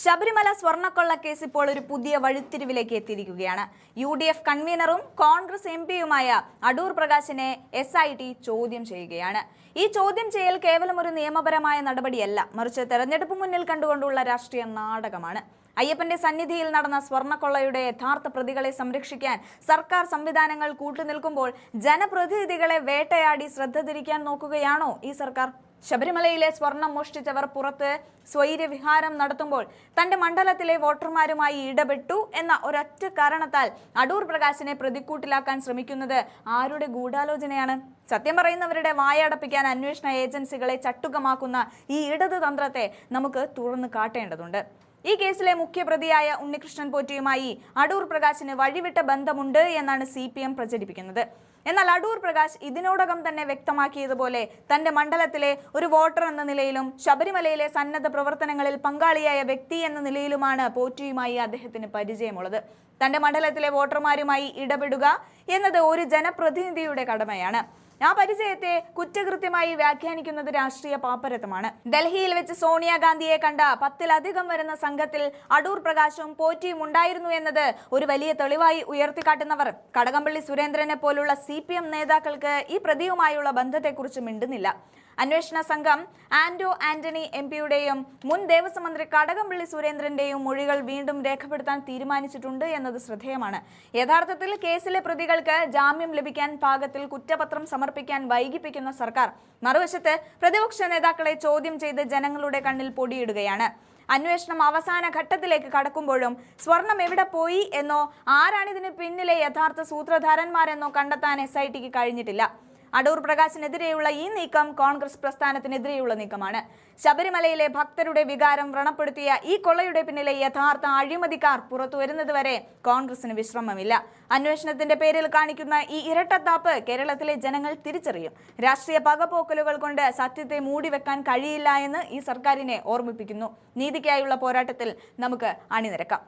Sabarimala സ്വർണക്കൊള്ള case ഇപ്പോൾ ഒരു പുതിയ വഴിത്തിരിവിലേക്ക് എത്തിയിരിക്കുകയാണ്. യു ഡി എഫ് കൺവീനറും കോൺഗ്രസ് എം പിയുമായ അടൂർ പ്രകാശിനെ എസ് ഐ ടി ചോദ്യം ചെയ്യുകയാണ്. ഈ ചോദ്യം ചെയ്യൽ കേവലം ഒരു നിയമപരമായ നടപടിയല്ല. മറിച്ച് തെരഞ്ഞെടുപ്പ് മുന്നിൽ കണ്ടുകൊണ്ടുള്ള രാഷ്ട്രീയ നാടകമാണ്. അയ്യപ്പന്റെ സന്നിധിയിൽ നടന്ന സ്വർണക്കൊള്ളയുടെ യഥാർത്ഥ പ്രതികളെ സംരക്ഷിക്കാൻ സർക്കാർ സംവിധാനങ്ങൾ കൂട്ടുനിൽക്കുമ്പോൾ ജനപ്രതിനിധികളെ വേട്ടയാടി ശ്രദ്ധ തിരിക്കാൻ നോക്കുകയാണോ ഈ സർക്കാർ? ശബരിമലയിലെ സ്വർണം മോഷ്ടിച്ചവർ പുറത്ത് സ്വൈര്യവിഹാരം നടത്തുമ്പോൾ തന്റെ മണ്ഡലത്തിലെ വോട്ടർമാരുമായി ഇടപെട്ടു എന്ന ഒരൊറ്റ കാരണത്താൽ അടൂർ പ്രകാശിനെ പ്രതിക്കൂട്ടിലാക്കാൻ ശ്രമിക്കുന്നത് ആരുടെ ഗൂഢാലോചനയാണ്? സത്യം പറയുന്നവരുടെ വായടപ്പിക്കാൻ അന്വേഷണ ഏജൻസികളെ ചട്ടുകമാക്കുന്ന ഈ ഇടതു തന്ത്രത്തെ നമുക്ക് തുറന്നു കാട്ടേണ്ടതുണ്ട്. ഈ കേസിലെ മുഖ്യപ്രതിയായ ഉണ്ണികൃഷ്ണൻ പോറ്റിയുമായി അടൂർ പ്രകാശിന് വഴിവിട്ട ബന്ധമുണ്ട് എന്നാണ് സി പി എം പ്രചരിപ്പിക്കുന്നത്. എന്നാൽ അടൂർ പ്രകാശ് ഇതിനോടകം തന്നെ വ്യക്തമാക്കിയതുപോലെ തന്റെ മണ്ഡലത്തിലെ ഒരു വോട്ടർ എന്ന നിലയിലും ശബരിമലയിലെ സന്നദ്ധ പ്രവർത്തനങ്ങളിൽ പങ്കാളിയായ വ്യക്തി എന്ന നിലയിലുമാണ് പോറ്റിയുമായി അദ്ദേഹത്തിന് പരിചയമുള്ളത്. തന്റെ മണ്ഡലത്തിലെ വോട്ടർമാരുമായി ഇടപെടുക എന്നത് ഒരു ജനപ്രതിനിധിയുടെ കടമയാണ്. ആ പരിചയത്തെ കുറ്റകൃത്യമായി വ്യാഖ്യാനിക്കുന്നത് രാഷ്ട്രീയ പാപ്പരത്വമാണ് ഡൽഹിയിൽ വെച്ച് സോണിയാഗാന്ധിയെ കണ്ട പത്തിലധികം വരുന്ന സംഘത്തിൽ അടൂർ പ്രകാശും പോറ്റിയും ഉണ്ടായിരുന്നു എന്നത് ഒരു വലിയ തെളിവായി ഉയർത്തിക്കാട്ടുന്നവർ. കടകംപള്ളി സുരേന്ദ്രനെ പോലുള്ള സി നേതാക്കൾക്ക് ഈ പ്രതിയുമായുള്ള ബന്ധത്തെക്കുറിച്ച് മിണ്ടുന്നില്ല. അന്വേഷണ സംഘം ആന്റോ ആന്റണി എം പിയുടെയും മുൻ ദേവസ്വം മന്ത്രി കടകംപള്ളി സുരേന്ദ്രന്റെയും മൊഴികൾ വീണ്ടും രേഖപ്പെടുത്താൻ തീരുമാനിച്ചിട്ടുണ്ട് എന്നത് ശ്രദ്ധേയമാണ്. യഥാർത്ഥത്തിൽ കേസിലെ പ്രതികൾക്ക് ജാമ്യം ലഭിക്കാൻ പാകത്തിൽ കുറ്റപത്രം സമർപ്പിക്കാൻ വൈകിപ്പിക്കുന്ന സർക്കാർ മറുവശത്ത് പ്രതിപക്ഷ നേതാക്കളെ ചോദ്യം ചെയ്ത് ജനങ്ങളുടെ കണ്ണിൽ പൊടിയിടുകയാണ്. അന്വേഷണം അവസാന ഘട്ടത്തിലേക്ക് കടക്കുമ്പോഴും സ്വർണം എവിടെ പോയി എന്നോ ആരാണിതിന് പിന്നിലെ യഥാർത്ഥ സൂത്രധാരന്മാരെന്നോ കണ്ടെത്താൻ എസ് ഐ കഴിഞ്ഞിട്ടില്ല. അടൂർ പ്രകാശിനെതിരെയുള്ള ഈ നീക്കം കോൺഗ്രസ് പ്രസ്ഥാനത്തിനെതിരെയുള്ള നീക്കമാണ്. ശബരിമലയിലെ ഭക്തരുടെ വികാരം വ്രണപ്പെടുത്തിയ ഈ കൊള്ളയുടെ പിന്നിലെ യഥാർത്ഥ അഴിമതിക്കാർ പുറത്തു വരുന്നതുവരെ കോൺഗ്രസിന് വിശ്രമമില്ല. അന്വേഷണത്തിന്റെ പേരിൽ കാണിക്കുന്ന ഈ ഇരട്ടത്താപ്പ് കേരളത്തിലെ ജനങ്ങൾ തിരിച്ചറിയും. രാഷ്ട്രീയ പകപോക്കലുകൾ കൊണ്ട് സത്യത്തെ മൂടിവെക്കാൻ കഴിയില്ല എന്ന് ഈ സർക്കാരിനെ ഓർമ്മിപ്പിക്കുന്നു. നീതിക്കായുള്ള പോരാട്ടത്തിൽ നമുക്ക് അണിനിരക്കാം.